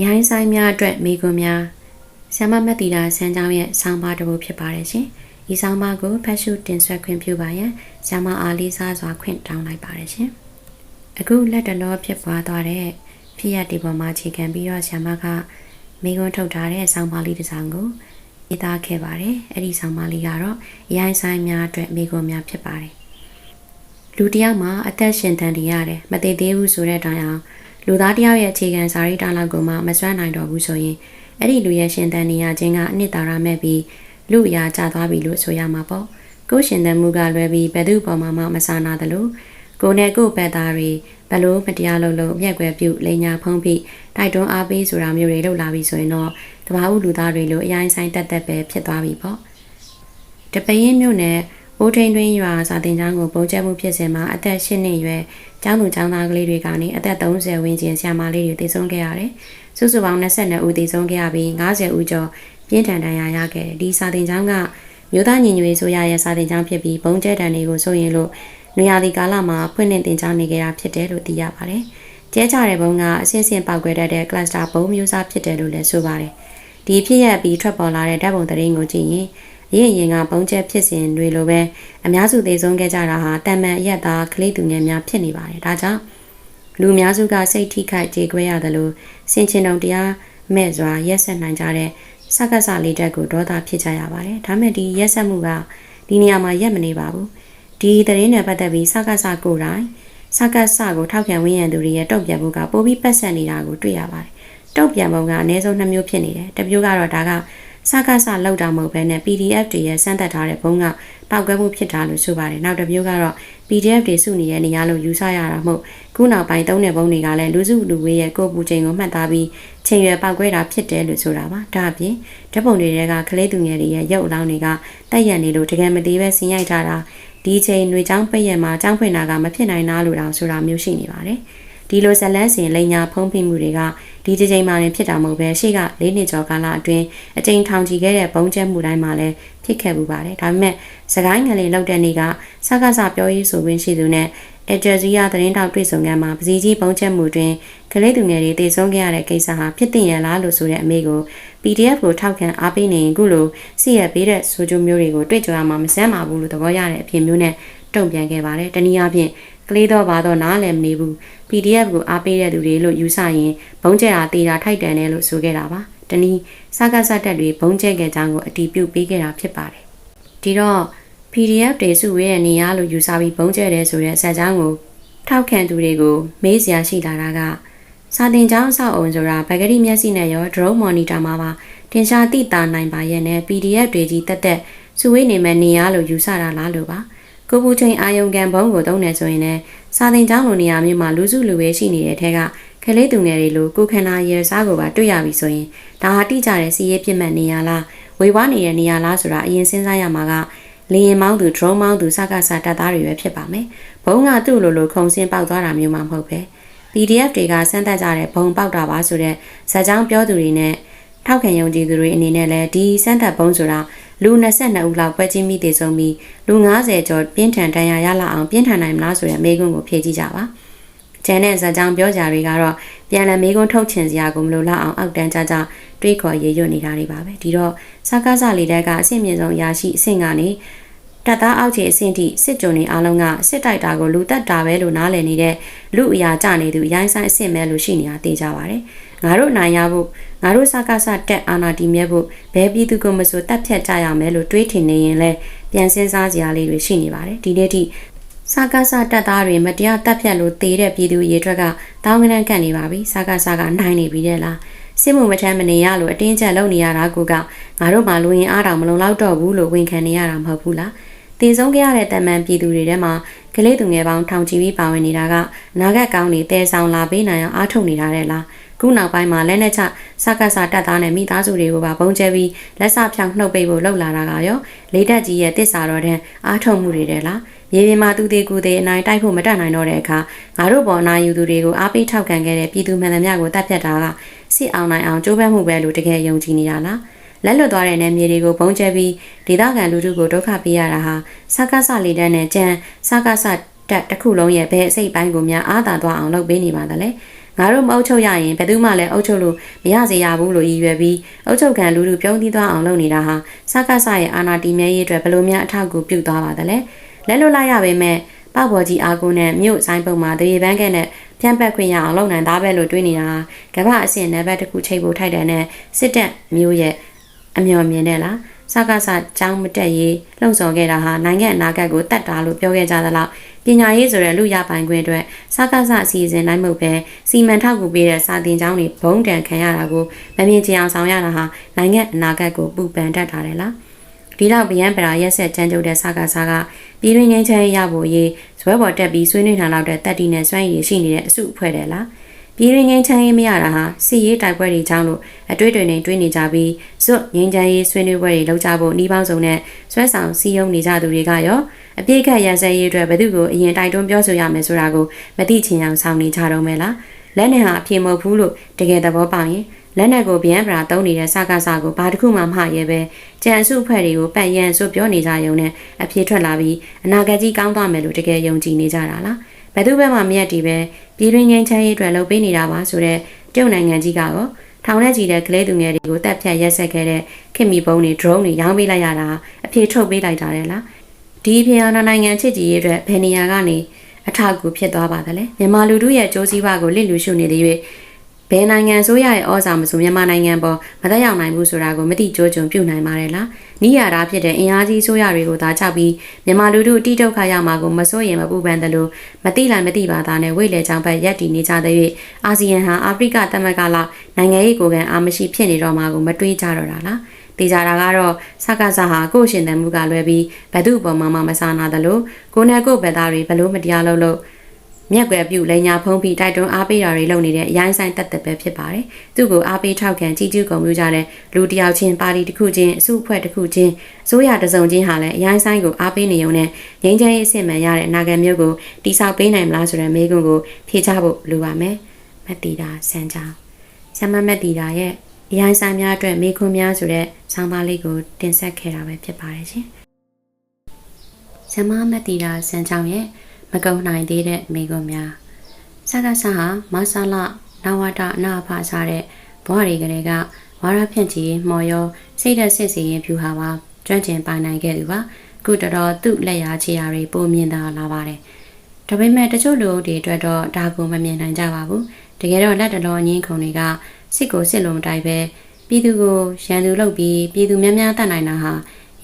ရိုင်းဆိုင်များအတွက်မိကွန်းများဆ iam မက်တီတာဆန်းချောင်းရဲ့ဆောင်းပါးတစ်ပုဒ်ဖြစ်ပါတယ်ရှင်။ဒီဆောင်းပါးကိုဖတ်ရှုတင်ဆက်ခွင့်ပြုပါရန်ဆ iam အားလေးစားစွာခွင့်တောင်းလိုက်ပါတယ်ရှင်။အခုလက်တလောဖြစ်ပွားသွားတဲ့ဖြစ်ရပ်ဒီပေါ်မှာအခြေခံပြီးတော့ဆ iam ကမိကွန်းထုတ်ထားတဲ့ဆောင်းပါးလေးတစ်စောင်ကိုရေးသားခဲ့ပါတယ်။အဲ့ဒီဆောင်းပါးလေးကတော့ရိုင်းဆိုင်များအတွက်မိကွန်းများဖြစ်ပါတယ်။လူတစ်ယောက်မှာအသက်ရှင်တန်တည်ရတယ်မသေးသေးဘူးဆိုတဲ့တိုင်အောင် လူသားတစ်ယောက်ရဲ့အခြေခံစာရိတ္တလောက်ကိုမှမစွမ်းနိုင်တော့ဘူးဆိုရင်အဲ့ဒီလူရဲ့ရှင်သန်နေရခြင်းကအနှစ်သာရမဲ့ပြီးလူအရာကျသွားပြီလို့ဆိုရမှာပေါ့ကိုယ်ရှင်သန်မှုကလွယ်ပြီးဘယ်သူပေါ်မှာမှမဆာနာသလိုကိုယ်နဲ့ကိုယ်ပတ်သားတွေဘလို့မတရားလုပ်လို့မျက်ွယ်ပြုလိန်ညာဖုံးဖိတိုက်တွန်းအားပေးဆိုတာမျိုးတွေလုပ်လာပြီဆိုရင်တော့တဘာဦးလူသားတွေလိုအရင်ဆိုင်တက်တက်ပဲဖြစ်သွားပြီပေါ့တပရင်မြို့နယ်အိုး ထိန်တွင်းရွာစာတင်ကျောင်းကိုပုံကျဲမှုဖြစ်စဉ်မှာအသက်၈နှစ်ရွယ်ကျောင်းသူကျောင်းသားကလေးတွေကနေအသက်30ဝန်းကျင်ဆရာမလေးတွေတည်ဆုံးခဲ့ရတယ်။စုစုပေါင်း22ဦးတည်ဆုံးခဲ့ရပြီး90ဦးကျော်ပြင်းထန်ဒဏ်ရာရခဲ့တယ်။ဒီစာတင်ကျောင်းကမြို့သားညီညွတ်ရေးဆိုရရဲ့စာတင်ကျောင်းဖြစ်ပြီးဘုံကျဲတန်တွေကိုဆိုရင်လို့နေရာဒီကာလမှာဖွင့်လှစ်တင်ကြားနေကြတာဖြစ်တယ်လို့သိရပါတယ်။ကျဲကြတဲ့ဘုံကအဆင့်ဆင့်ပောက်ကွဲတတ်တဲ့ cluster ဘုံမျိုးစားဖြစ်တယ်လို့လည်းဆိုပါတယ်။ဒီဖြစ်ရပ်ပြီးထွက်ပေါ်လာတဲ့ဓာတ်ပုံသတင်းကိုကြည့်ရင် ရင့်ရင်ကပုံချက်ဖြစ်စဉ်တွေလိုပဲအများစုသေဆုံးခဲ့ကြတာဟာတန်မန်အရက်သားကလေးသူငယ်များဖြစ်နေပါတယ်။ဒါကြောင့်လူအများစုကစိတ်ထိခိုက်ကြေကွဲရတယ်လို့စင်ချင်တုံတရားမဲ့စွာရက်ဆက်နိုင်ကြတဲ့စက္ကစလေးတက်ကိုဒေါသဖြစ်ကြရပါတယ်။ဒါမဲ့ဒီရက်ဆက်မှုကဒီနေရာမှာရက်မနေပါဘူး။ဒီသတင်းနဲ့ပတ်သက်ပြီးစက္ကစကိုယ်တိုင်စက္ကစကိုထောက်ခံဝန်းရံသူတွေရဲ့တုံ့ပြန်မှုကပိုပြီးပတ်ဆက်နေတာကိုတွေ့ရပါတယ်။တုံ့ပြန်ပုံကအနည်းဆုံးနှမျိုးဖြစ်နေတယ်။တစ်မျိုးကတော့ဒါက စကားစလောက်တာမဟုတ်ဘဲနဲ့ PDF တွေရဲ့စမ်းသပ်ထားတဲ့ဘုံကပောက်ကွဲမှုဖြစ်တာလို့ဆိုပါတယ်နောက်တစ်မျိုးကတော့ PDF တွေစုနေတဲ့နေရာလို့ယူဆရတာမဟုတ်ခုနောက်ပိုင်းသုံးတဲ့ဘုံတွေကလည်းလူစုလူဝေးရဲ့ကိုပူချိန်ကိုမှတ်သားပြီးချိန်ရွယ်ပောက်ကွဲတာဖြစ်တယ်လို့ဆိုတာပါဒါအပြင်ဓပုံတွေကကကလေးသူငယ်တွေရဲ့ရုပ်အလောင်းတွေကတက်ရက်နေလို့တကယ်မသေးပဲဆင်းရိုက်ထားတာဒီချိန်ຫນွေချောင်းပိတ်ရက်မှာចောင်းဖွင့်တာကမဖြစ်နိုင်တာလို့တောင်ဆိုတာမျိုးရှိနေပါတယ် ဒီလိုဇလန်းစင်လိန်ညာဖုံးဖိမှုတွေကဒီကြိမ်မှလည်းဖြစ်တာမဟုတ်ပဲရှေ့က၄နှစ်ကျော်ကာလအတွင်းအကြိမ်ထောင်ချီခဲ့တဲ့ဘုံကျက်မှုတိုင်းမှာလည်းဖြစ်ခဲ့မှုပါတယ်ဒါပေမဲ့စကိုင်းငလင်လောက်တဲ့နေ့ကစကားစပြောရေးဆိုခွင့်ရှိသူနဲ့အဂျယ်ဇီယာသတင်းတောက်တွေ့ဆုံကမှာပစီကြီးပုံချက်မှုတွင်ကလေးသူငယ်တွေတည်ဆုံးခဲ့ရတဲ့ကိစ္စဟာဖြစ်တင်ရလားလို့ဆိုတဲ့အမေကို PDF ကိုထောက်ခံအားပေးနေရင်ခုလိုစီရပေးတဲ့ဆိုကြမျိုးတွေကိုတွေ့ကြရမှာမစမ်းပါဘူးလို့သဘောရတဲ့အဖြစ်မျိုးနဲ့တုံ့ပြန်ခဲ့ပါတယ်။တနည်းအားဖြင့် ကလေးတော့ဘာတော့နားလည်းမနေဘူး PDF ကိုအားပေးတဲ့သူတွေလို့ယူဆရင်ဘုံကျဲတာတေတာထိုက်တန်တယ်လို့ဆိုခဲ့တာပါ။တနည်းစကားစတက်တွေဘုံကျဲခဲ့ကြောင်းကိုအတီးပြုတ်ပေးခဲ့တာဖြစ်ပါတယ်။ဒီတော့ PDF တွေစုဝေးတဲ့နေရာလို့ယူဆပြီးဘုံကျဲတယ်ဆိုတဲ့ဇာတ်ကြောင်းကိုထောက်ခံသူတွေကိုမေးစရာရှိလာတာကစာတင်ကျောင်းအဆောက်အုံဆိုတာဘဂရီမျက်စိနဲ့ရော drone monitor မှာပါတင်ရှားသိတာနိုင်ပါရဲ့နဲ့ PDF တွေကြီးတက်တက်စုဝေးနေမဲ့နေရာလို့ယူဆတာလားလို့ပါ ကိုပူချင်းအာယုံကန်ဘုံကိုတုံးနေဆိုရင်လည်းစာတင်ကျောင်းလိုနေရာမျိုးမှာလူစုလူဝေးရှိနေတဲ့ထဲကကလေးသူငယ်တွေလိုကိုခန္ဓာရဲစားကိုပါတွေ့ရပြီဆိုရင်ဒါဟာတိကျတဲ့စီးရဲပြစ်မှတ်နေရာလားဝေဝါးနေတဲ့နေရာလားဆိုတာအရင်စဉ်းစားရမှာကလေရင်မောင်းသူ drone မောင်းသူစကားစတပ်သားတွေပဲဖြစ်ပါမယ်။ဘုံကသူ့လိုလိုခုံစင်းပေါက်သွားတာမျိုးမှမဟုတ်ပဲ။ PDF တွေကစမ်းသပ်ကြတဲ့ဘုံပေါက်တာပါဆိုတဲ့ဇာတ်ကြောင်းပြောသူတွေနဲ့ထောက်ခံယုံကြည်သူတွေအနေနဲ့လည်းဒီစမ်းသပ်ဘုံဆိုတာ လူ22ဦးလောက်ပွဲချင်းမိသေးဆုံးပြီးလူ90ကျော်ပြင်းထန်ဒဏ်ရာရလာအောင်ပြင်းထန်နိုင်မလားဆိုတဲ့မေးခွန်းကိုဖြေကြည့်ကြပါ။ကျန်တဲ့ဇာတ်ကြောင်းပြောကြတွေကတော့ပြန်လည်မေးခွန်းထုတ်ချင်စရာကိုမလိုလောက်အောင်အောက်တန်းကြကြတွေးခေါ်ရေရွတ်နေတာတွေပါပဲ။ဒီတော့စကားစလေးတက်ကအဆင့်မြင့်ဆုံးအရာရှိအဆင့်ကနေ တပ်သားအောက်ခြေအဆင့်ထိစစ်ကြုံနေအားလုံးကစစ်တိုက်တာကိုလူတက်တာပဲလို့နားလည်နေတဲ့လူအရာကြနေသူရိုင်းဆိုင်အဆင့်ပဲလို့ရှိနေတာသိကြပါတယ်။ငါတို့နိုင်ရဖို့ငါတို့စကားစတက်အာနာတီမြဲဖို့ဘဲပြည်သူကမဆိုတက်ဖြတ်ကြရမယ်လို့တွေးထင်နေရင်လဲပြန်စဉ်းစားစရာလေးတွေရှိနေပါတယ်။ဒီနေ့ထိစကားစတက်သားတွေမတရားတက်ဖြတ်လို့တေတဲ့ပြည်သူရေထွက်ကတောင်းကနန်းကန့်နေပါပြီ။စကားစကနိုင်နေပြီတဲ့လား။စစ်မှုမထမ်းမနေရလို့အတင်းကျပ်လုပ်နေရတာကငါတို့မှလူရင်အားတောင်မလုံလောက်တော့ဘူးလို့ဝန်ခံနေရတာမဟုတ်ဘူးလား။ တည်ဆုံးခဲ့ရတဲ့တမန်ပြည်သူတွေထဲမှာကလေးသူငယ်ပေါင်းထောင်ချီပြီးပါဝင်နေတာကနာဂတ်ကောင်းတွေတဲဆောင်လာပေးနိုင်အောင်အားထုတ်နေတာတဲ့လားခုနောက်ပိုင်းမှာလက်နဲ့ချစကားစာတက်သားနဲ့မိသားစုတွေကိုပါပုံကျဲပြီးလက်စဖြောင်နှုတ်ပိတ်ဖို့လှုပ်လာတာကရောလေးတက်ကြီးရဲ့တစ္ဆာတော်တဲ့အားထုတ်မှုတွေတဲ့လားမြေပြင်မှာသူသေးကူသေးအနိုင်တိုက်ဖို့မတတ်နိုင်တော့တဲ့အခါငါတို့ပေါ်နာယူသူတွေကိုအားပေးထောက်ခံခဲ့တဲ့ပြည်သူမှန်သမျှကိုတပ်ဖြတ်တာကစစ်အောင်နိုင်အောင်ကြိုးပမ်းမှုပဲလို့တကယ်ယုံကြည်နေတာလား လက်လွတ်သွားတဲ့နယ်မြေတွေကိုဘုံကျဲပြီးဒေသခံလူထုကိုဒုက္ခပေးရတာဟာစကားဆလေတန်းနဲ့ကြံစကားဆတက်တစ်ခုလုံးရဲ့ဘဲအစိတ်ပိုင်းကိုများအားသာသွားအောင်လုပ်ပေးနေပါသလဲငါတို့မအုပ်ချုပ်ရရင်ဘယ်သူမှလည်းအုပ်ချုပ်လို့မရစေရဘူးလို့ရည်ရွယ်ပြီးအုပ်ချုပ်ခံလူလူပြုံးသီးသွားအောင်လုပ်နေတာဟာစကားဆရဲ့အာဏာတည်မြဲရေးအတွက်ဘယ်လိုများအထောက်အကူပြုသွားပါသလဲလက်လွတ်လိုက်ရပေမဲ့ပောက်ပေါ်ကြီးအာကုန်းနဲ့မြို့ဆိုင်ပုံမှာတရေပန်းကဲနဲ့ဖြန့်ပတ်ခွင့်ရအောင်လုပ်နိုင်သားပဲလို့တွေးနေတာဟာကမ္ဘာအဆင့်နံပါတ်တစ်ခုချိန်ဖို့ထိုက်တယ်နဲ့စစ်တပ်မျိုးရဲ့ အမျှော်မြင်တဲ့လားစကားဆကြောင်းမတက်ရေးလှုံ့ဆော်ခဲ့တာဟာနိုင်ငံအနာဂတ်ကိုတတ်တာလို့ပြောခဲ့ကြသလောက်ပညာရေးဆိုတဲ့လူရပိုင်ခွင့်အတွက်စကားဆအစီအစဉ်တိုင်းမဟုတ်ပဲစီမံထောက်ကူပေးတဲ့စာသင်ကျောင်းတွေဘုံတန်ခံရတာကိုမမြင်ချင်အောင်ဆောင်ရတာဟာနိုင်ငံအနာဂတ်ကိုပူပန်တတ်တာလေလားဒီတော့ဗျံပရာရက်ဆက်ကြမ်းကြုတ်တဲ့စကားဆကပြည်တွင်းငင်းချမ်းရဖို့ရေးဇွဲပေါ်တက်ပြီးဆွေးနွေးထားလောက်တဲ့တက်တီနဲ့စွမ်းရည်ရှိနေတဲ့အစုအဖွဲ့တယ်လား ပြည်ရင်းငင်းချမ်းရေးမရတာဟာစစ်ရေးတိုက်ပွဲတွေကြောင့်လို့အတွေ့အကြုံတွေတွေးနေကြပြီးဇွတ်ငင်းချမ်းရေးဆွေးနွေးပွဲတွေလုပ်ကြဖို့နှီးပေါင်းစုံနဲ့ဆွဲဆောင်စည်းရုံးနေကြသူတွေကရောအပြည့်ခတ်ရန်ဆက်ရေးအတွက်ဘယ်သူကိုအရင်တိုက်တွန်းပြောဆိုရမယ်ဆိုတာကိုမသိချင်အောင်ဆောင်နေကြတော့မယ်လားလက်နဲ့ဟာအပြေမဟုတ်ဘူးလို့တကယ်သဘောပေါက်ရင်လက်နက်ကိုဗျံပရာတုံးနေတဲ့စကားစကိုဘာတစ်ခုမှမမှရဲပဲကြံစုအဖွဲ့တွေကိုပတ်ရန်ဆိုပြောနေကြရုံနဲ့အပြေထွက်လာပြီးအနာဂတ်ကြီးကောင်းသွားမယ်လို့တကယ်ယုံကြည်နေကြတာလားဘယ်သူဘက်မှမရက်တီပဲ ပြည်တွင်းငင်းချမ်းရေးအတွက်လုပ်ပေးနေတာပါဆိုတော့တရုတ်နိုင်ငံကြီးကတော့ထောင်ထဲကြီးတဲ့ကလေးသူငယ်တွေကိုတပ်ဖြတ်ရက်ဆက်ခဲ့တဲ့ခင်မီပုံးတွေ drone တွေရောင်းပေးလိုက်ရတာအပြေထုတ်ပေးလိုက်တာလေလားဒီအဖေအာနာနိုင်ငံချစ်ကြည်ရေးအတွက်ဘယ်နေရာကနေအထောက်အကူဖြစ်သွားပါသလဲမြန်မာလူထုရဲ့စ조사ဘကိုလစ်လူရှုနေတဲ့၍ ဘယ်နိုင်ငံဆိုရရဲ့ဩဇာမဆိုမြန်မာနိုင်ငံပေါ်မသက်ရောက်နိုင်ဘူးဆိုတာကိုမသိကြိုးကြုံပြုနိုင်ပါတယ်လားနီးရတာဖြစ်တဲ့အင်အားကြီးဆိုရတွေကိုသာချပြီးမြန်မာလူထုတိတုတ်ခရမှာကိုမစိုးရင်မပူပန်တယ်လို့မသိလိုက်မသိပါသားနဲ့ဝိလေချောင်းဘက်ရက်တည်နေကြတဲ့၍အာဆီယံဟာအာဖရိကသမဂ္ဂလောက်နိုင်ငံရေးကိုယ်ခံအာမရှိဖြစ်နေတော့မှာကိုမတွေးကြတော့တာလားတေချာတာကတော့စကားစားဟာကိုယ့်ရှင်တယ်မှုကလွဲပြီးဘသူ့အပေါ်မှာမဆာနာတယ်လို့ကိုနဲ့ကိုယ့်ဘက်သားတွေဘလို့မတရားလို့လို့ မြက်ွယ်ပြုလိန်ညာဖုံးပြီးတိုက်တွန်းအားပေးတာတွေလုပ်နေတဲ့အရိုင်းဆိုင်တက်တက်ပဲဖြစ်ပါတယ်။သူ့ကိုအားပေးထောက်ခံကြီးကျူးကုန်မှုကြတဲ့လူတယောက်ချင်းပါတီတစ်ခုချင်းအစုအဖွဲ့တစ်ခုချင်းအစိုးရတစုံချင်းဟာလည်းအရိုင်းဆိုင်ကိုအားပေးနေုံနဲ့ငင်းချမ်းရေးအဆင့်မှန်ရတဲ့နာဂံမျိုးကိုတိဆောက်ပေးနိုင်မလားဆိုတဲ့မေးခွန်းကိုဖြေချဖို့လိုပါမယ်။မက်တီတာစံချောင်းဆမ်မမက်တီတာရဲ့အရိုင်းဆိုင်များအတွက်မေးခွန်းများဆိုတဲ့ဆောင်းပါးလေးကိုတင်ဆက်ခဲ့တာပဲဖြစ်ပါတယ်ရှင်။ဆမ်မမက်တီတာစံချောင်းရဲ့ မကုံနိုင်သေးတဲ့မိကွန်းများစကားဆာဟာမဆာလနဝတာအနာဖာစားတဲ့ဘွားတွေကလေးကဝါရဖြန့်ချီမော်ရောစိတ်သက်စစ်စီရင်ဖြူဟာပါကျွမ်းကျင်ပိုင်နိုင်ခဲ့သူပါခုတတော်သူ့လက်ရာချီရာတွေပုံမြင်သာလာပါတယ်ဒါပေမဲ့တချို့လူတွေအတွက်တော့ဒါကိုမမြင်နိုင်ကြပါဘူးတကယ်တော့လက်တလောအငင်းခုံတွေကစစ်ကိုစစ်လုံးတိုက်ပဲပြည်သူကိုရန်သူလုပ်ပြီးပြည်သူများများတတ်နိုင်တာဟာ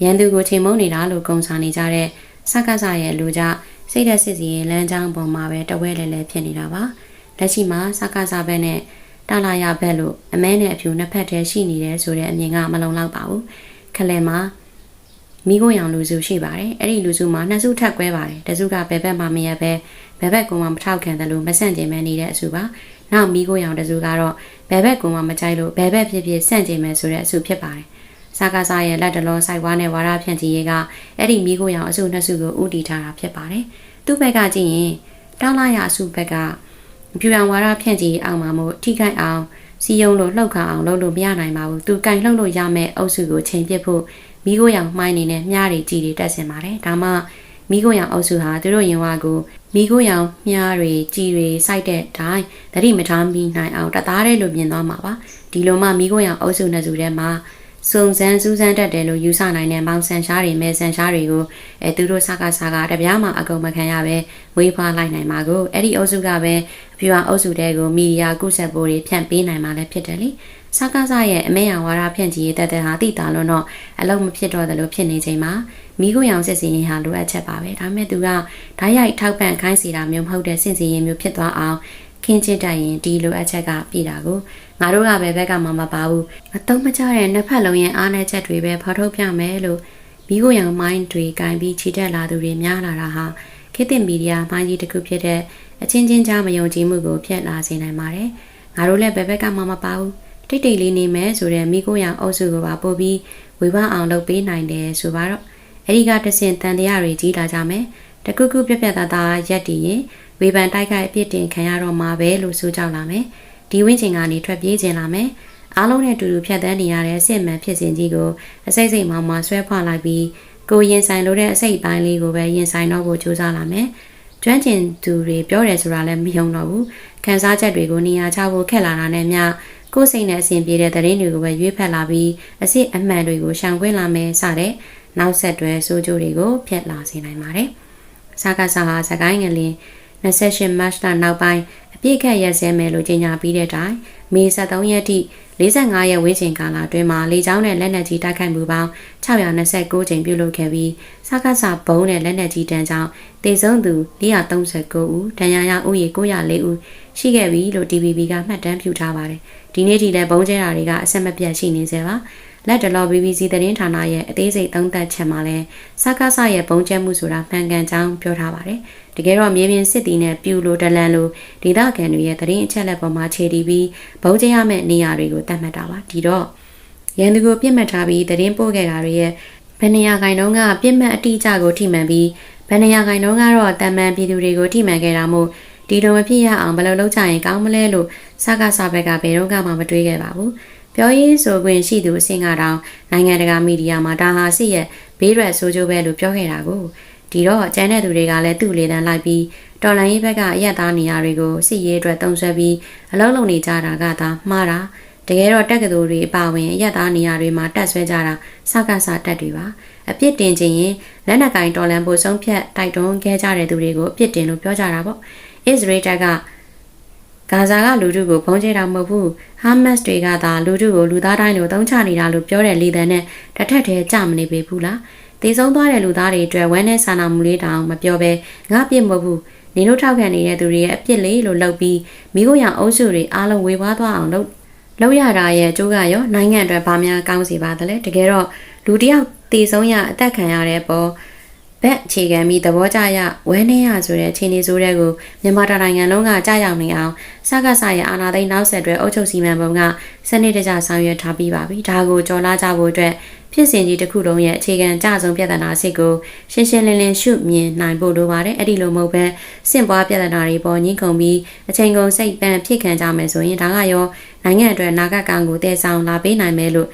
ရန်သူကိုချိန်မုံနေတာလို့ကုံစာနေကြတဲ့စကားဆာရဲ့လူကြ စိတ်သက်စစ်စီရင်လမ်းကြောင်းပေါ်မှာပဲတဝဲလဲလဲဖြစ်နေတာပါလက်ရှိမှာစကားစားဘက်နဲ့တာလာရဘက်လို့အမဲနဲ့အဖြူနှစ်ဖက်တည်းရှိနေတယ်ဆိုတဲ့အမြင်ကမလုံလောက်ပါဘူးခလဲမှာမိခိုးရောင်လူစုရှိပါတယ်အဲ့ဒီလူစုမှာနှစ်စုထပ်ကွဲပါတယ်တစုကဘယ်ဘက်မှမရပဲဘယ်ဘက်ကမှမထောက်ခံတယ်လို့မဆန့်ကျင်မဲနေတဲ့အစုပါနောက်မိခိုးရောင်တစုကတော့ဘယ်ဘက်ကမှမကြိုက်လို့ဘယ်ဘက်ဖြစ်ဖြစ်ဆန့်ကျင်မဲဆိုတဲ့အစုဖြစ်ပါတယ် စကားစားရဲ့လက်တလောစိုက်ဝါးနဲ့ဝါရဖြန့်ချီရေးကအဲ့ဒီမိခိုးရောင်အစုနှစ်စုကိုဥတီထားတာဖြစ်ပါတယ်။သူ့ဘက်ကကြည့်ရင်တောင်းလာရအစုဘက်ကဖြူရောင်ဝါရဖြန့်ချီအောင်မှာမို့ထိခိုက်အောင်စီယုံလို့လှုပ်ခါအောင်လုပ်လို့မရနိုင်ပါဘူး။သူကင်လှုပ်လို့ရမယ့်အုပ်စုကိုချိန်ပစ်ဖို့မိခိုးရောင်မှိုင်းနေနဲ့မြားတွေကြည်တွေတက်ဆင်ပါတယ်။ဒါမှမိခိုးရောင်အုပ်စုဟာသူတို့ရင်ဝါကိုမိခိုးရောင်မြားတွေကြည်တွေစိုက်တဲ့တိုင်းတတိမထားမိနိုင်အောင်တသားတဲ့လို့မြင်သွားမှာပါ။ဒီလိုမှမိခိုးရောင်အုပ်စုနှစ်စုထဲမှာ စုံစမ်းစူးစမ်းတတ်တယ်လို့ယူဆနိုင်တဲ့မောင်ဆန်ရှားတွေမဲဆန်ရှားတွေကိုအဲသူတို့စကားစကားတပြားမှအကုန်မခံရပဲဝေးဖွားလိုက်နိုင်မှာကိုအဲ့ဒီအုပ်စုကပဲအပြူအုပ်စုတဲကိုမီဒီယာကုဆက်ပိုးတွေဖြန့်ပေးနိုင်မှာလည်းဖြစ်တယ်လေစကားစရဲ့အမေရောင်ဝါဒဖြန့်ချီရေးတက်တဲ့ဟာတိတာလို့တော့အလုံးမဖြစ်တော့တယ်လို့ဖြစ်နေချိန်မှာမိခိုးရောင်စစ်စင်ရင်ဟာလိုအပ်ချက်ပါပဲဒါပေမဲ့သူကဓာတ်ရိုက်ထောက်ပံ့ခိုင်းစီတာမျိုးမဟုတ်တဲ့စင်စင်ရင်မျိုးဖြစ်သွားအောင် ခင်းချစ်တိုင်ရင်ဒီလိုအပ်ချက်ကပြည်တာကိုငါတို့ကပဲဘက်ကမှမပါဘူးအတုံးမချတဲ့နှစ်ဖက်လုံးရဲ့အားနည်းချက်တွေပဲဖော်ထုတ်ပြမယ်လို့မိကိုရောင်မိုင်းတွေကင်ပြီးခြိတက်လာသူတွေများလာတာဟာခေတ်သစ်မီဒီယာမိုင်းကြီးတစ်ခုဖြစ်တဲ့အချင်းချင်းကြားမယုံကြည်မှုကိုဖျက်လာစေနိုင်ပါတယ်ငါတို့လည်းဘယ်ဘက်ကမှမပါဘူးတိတ်တိတ်လေးနေမယ်ဆိုတဲ့မိကိုရောင်အုပ်စုကိုပါပို့ပြီးဝေဖန်အောင်လုပ်ပေးနိုင်တယ်ဆိုပါတော့အဲဒီကတဆင့်တန်တရားတွေကြီးလာကြမယ်တခုခုပြက်ပြက်သားသားရက်တည်ရင် ဝေဖန်တိုက်ခိုက်အပြစ်တင်ခံရတော့မှာပဲလို့ဆိုကြလာမယ်ဒီဝင်းကျင်ကနေထွက်ပြေးခြင်းလာမယ်အားလုံးနဲ့အတူတူဖြတ်သန်းနေရတဲ့စစ်မှန်ဖြစ်စဉ်ကြီးကိုအစိမ့်စိမ့်မောင်မှဆွဲဖွာလိုက်ပြီးကိုရင်ဆိုင်လို့တဲ့အစိတ်ပိုင်းလေးကိုပဲရင်ဆိုင်တော့ဖို့ကြိုးစားလာမယ်ကျွမ်းကျင်သူတွေပြောတယ်ဆိုတာလည်းမယုံတော့ဘူးခံစားချက်တွေကိုနေရာချဖို့ခက်လာတာနဲ့မျှကိုယ်စိတ်နဲ့အဆင်ပြေတဲ့သတင်းတွေကိုပဲရွေးဖက်လာပြီးအစ်စ်အမှန်တွေကိုရှောင်ကွင်းလာမယ်စတဲ့နောက်ဆက်တွဲဆိုးကျိုးတွေကိုဖျက်လာစေနိုင်ပါတယ်။စကားဆာဟာစကိုင်းငလင် 28မတ်လနောက်ပိုင်းအပြည့်ခတ်ရက်စဲမယ်လို့ကြေညာပြီးတဲ့တိုင်မေ23ရက်ထိ45ရက်ဝန်းကျင်ကာလအတွင်းမှာလေကြောင်းနဲ့လက်နက်ကြီးတိုက်ခိုက်မှုပေါင်း629ကြိမ်ပြုလုပ်ခဲ့ပြီးစကားဆာဘုံနဲ့လက်နက်ကြီးတန်းကြောင့်တေဆုံးသူ439ဦးဒဏ်ရာရဦးရေ904ဦးရှိခဲ့ပြီလို့ DBB ကမှတ်တမ်းပြုထားပါတယ်။ဒီနေ့ထိလည်းဘုံကျဲတာတွေကအဆက်မပြတ်ရှိနေစေပါ။လက်တလော BBC သတင်းဌာနရဲ့အသေးစိတ်သုံးသပ်ချက်မှာလည်းစကားဆရဲ့ဘုံကျဲမှုဆိုတာမှန်ကန်ကြောင်းပြောထားပါတယ်။ တကယ်တော့မြေပြင်စစ်တီနဲ့ပြူလိုဒလန်လိုဒေသခံတွေရဲ့သတင်းအချက်လက်ပေါ်မှာခြေတည်ပြီးဘုံကျဲရမယ့်နေရာတွေကိုတတ်မှတ်တာပါ။ဒီတော့ရန်သူကိုပြစ်မှတ်ထားပြီးသတင်းပို့ခဲ့တာတွေရဲ့ဘယ်နေရာခိုင်တုန်းကပြစ်မှတ်အတိအကျကိုထိမှန်ပြီးဘယ်နေရာခိုင်တုန်းကတော့တန်မှန်ပြည်သူတွေကိုထိမှန်ခဲ့တာမို့ဒီလိုမဖြစ်ရအောင်ဘယ်လိုလုပ်ကြရင်ကောင်းမလဲလို့စကားစာဘက်ကဘယ်တော့မှမတွေးခဲ့ပါဘူးပြောရေးဆိုခွင့်ရှိသူအဆင့်ကတော့နိုင်ငံတကာမီဒီယာမှာဒါဟာစစ်ရဲ့ဘေးရွက်ဆိုးကျိုးပဲလို့ပြောခဲ့တာကို ဒီတော့ကျန်တဲ့သူတွေကလည်းသူ့လေတန်းလိုက်ပြီးတော်လိုင်းရေးဘက်ကအရက်သားနေရာတွေကိုစစ်ရေးအတွက်တုံးဆွဲပြီးအလုံးလုံးနေကြတာကသာမှားတာတကယ်တော့တက်ကတူတွေအပါဝင်ရက်သားနေရာတွေမှာတက်ဆွဲကြတာစကားစာတက်တွေပါအပြစ်တင်ခြင်းရင်လက်နက်ကင်တော်လန်ဖို့ဆုံးဖြတ်တိုက်တွန်းခဲ့ကြတဲ့သူတွေကိုအပြစ်တင်လို့ပြောကြတာပေါ့အစ္စရေးတပ်ကဂါဇာကလူထုကိုဖုံးကျဲတာမဟုတ်ဘူးဟာမတ်တွေကသာလူထုကိုလူသားတိုင်းလိုသုံးချနေတာလို့ပြောတဲ့လေသံနဲ့တစ်ထက်တည်းကြမနေပေဘူးလား တေဆုံးသွားတဲ့လူသားတွေအတွက်ဝမ်းနဲ့စာနာမှုလေးတောင်မပြောဘဲငါပြစ်မဟုတ်ဘူးနေတို့ထောက်ခံနေတဲ့သူတွေရဲ့အပြစ်လေးလို့လုပ်ပြီးမိခိုးရောင်အုပ်စုတွေအားလုံးဝေပွားသွားအောင်လုပ်လောက်ရတာရဲ့အကျိုးကရောနိုင်ငံအတွက်ဗာများကောင်းစီပါသလဲတကယ်တော့လူတယောက်တည်ဆုံးရအသက်ခံရတဲ့ပေါ် ဘက်အခြေခံပြီးသဘောကျရဝဲနေရဆိုတဲ့ခြေနေဆိုးတဲ့ကိုမြန်မာတိုင်းနိုင်ငံလုံးကကြားရောက်နေအောင်စကားဆရဲ့အာဏာသိမ်းနောက်ဆက်တွဲအုပ်ချုပ်စီမံပုံကစနစ်တကျဆောင်ရွက်ထားပြီးပါပြီဒါကိုကြော်လာကြဖို့အတွက်ဖြစ်စဉ်ကြီးတစ်ခုလုံးရဲ့အခြေခံအကျဆုံးပြဿနာစစ်ကိုရှင်းရှင်းလင်းလင်းရှုမြင်နိုင်ဖို့လိုပါတယ်အဲ့ဒီလိုမဟုတ်ဘဲစင့်ပွားပြဿနာတွေပေါ်ညှိကုန်ပြီးအချိန်ကုန်စိတ်ပန်းဖြစ်ခံကြမယ်ဆိုရင်ဒါကရောနိုင်ငံအတွက်နာဂတ်ကောင်ကိုတည်ဆောင်လာပေးနိုင်မယ်လို့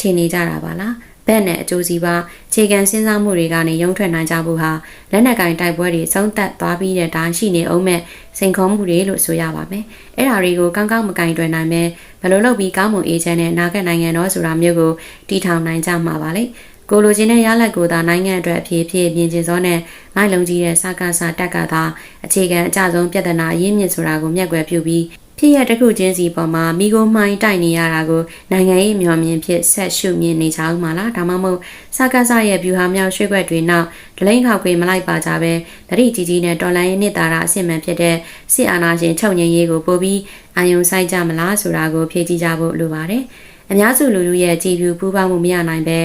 ထင်နေကြတာပါလား ဘက်နဲ့အကျိုးစီးပွားခြေခံစဉ်းစားမှုတွေကနေရုံထွက်နိုင်ကြဖို့ဟာလက်နက်ကင်တိုက်ပွဲတွေဆုံးသက်သွားပြီးတဲ့တိုင်းရှိနေအောင်မဲ့စိန်ခေါ်မှုတွေလို့ဆိုရပါမယ်။အဲ့ဒါတွေကိုကောင်းကောင်းမကင်တွယ်နိုင်မဲဘယ်လိုလုပ်ပြီးကောင်းမွန်အေးချမ်းတဲ့နာဂတ်နိုင်ငံတော်ဆိုတာမျိုးကိုတည်ထောင်နိုင်ကြမှာပါလေ။ကိုလိုချင်တဲ့ရလဒ်ကိုသာနိုင်ငံအတွက်အဖြစ်ဖြစ်ပြင်ကျင်စောနဲ့လိုက်လုံးကြီးတဲ့စကားစာတက်ကသာအခြေခံအကြဆုံးပြဿနာအရင်းမြစ်ဆိုတာကိုမျက်ကွယ်ပြုပြီး ဖြစ်ရတစ်ခုချင်းစီပေါ်မှာမိကိုမှိုင်းတိုက်နေရတာကိုနိုင်ငံရေးမျှော်မြင်ဖြစ်ဆက်ရှုမြင်နေကြအောင်မလားဒါမှမဟုတ်စကားစရဲ့ view ဟာမြောက်ရွှေ့ွက်တွေနောက်ဒလိန်ခောက်ခွေမလိုက်ပါကြပဲတတိကြီးကြီးနဲ့တော်လိုင်းရဲ့နှစ်သာရအစစ်မှန်ဖြစ်တဲ့စစ်အာဏာရှင်ချုပ်ငြိမ်းရေးကိုပို့ပြီးအာယုံဆိုင်ကြမလားဆိုတာကိုဖြေကြည့်ကြဖို့လိုပါတယ်အများစုလူလူရဲ့ကြည်ပြူပူးပေါင်းမှုမရနိုင်ပဲ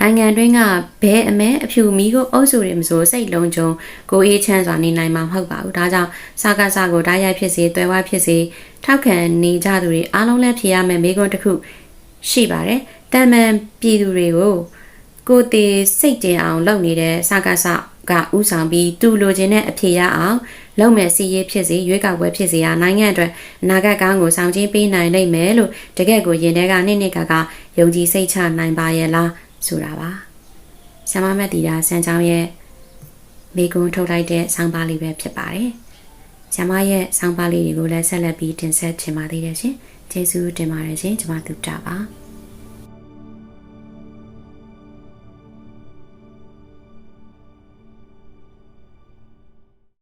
နိုင်ငံတွင်းကဘဲအမဲအဖြူမီကိုအုပ်စုတွေမစိုးစိတ်လုံးကြုံကိုအေးချမ်းစွာနေနိုင်မှာမဟုတ်ပါဘူးဒါကြောင့်စကားစကိုဓာတ်ရိုက်ဖြစ်စေတွဲဝါဖြစ်စေ ထောက်ခံနေကြသူတွေအားလုံးလည်းဖြေရမယ်မိကွန်းတစ်ခုရှိပါတယ်တန်မန်ပြည်သူတွေကိုကိုတေစိတ်တင်အောင်လုပ်နေတဲ့စကားစကဥဆောင်ပြီးသူလိုချင်တဲ့အဖြေရအောင်လုံမဲ့စီရေးဖြစ်စေရွေးကောက်ပွဲဖြစ်စေဟာနိုင်ငံအတွက်အနာဂတ်ကောင်းကိုဆောင်ကျင်းပေးနိုင်နိုင်မယ်လို့တကယ့်ကိုရင်ထဲကနှစ်နှစ်ကကယုံကြည်စိတ်ချနိုင်ပါရဲ့လားဆိုတာပါ။ဆ iam မက်တီတာစံချောင်းရဲ့မိကွန်းထုတ်လိုက်တဲ့ဆောင်းပါးလေးပဲဖြစ်ပါတယ်။ ဆ iam မရဲ့ဆောင်းပါးလေးတွေကိုလည်းဆက်လက်ပြီးတင်ဆက်ချင်ပါသေးတယ်ရှင်။ကျေးဇူးတင်ပါတယ်ရှင်။ကျွန်မတို့တာပါ။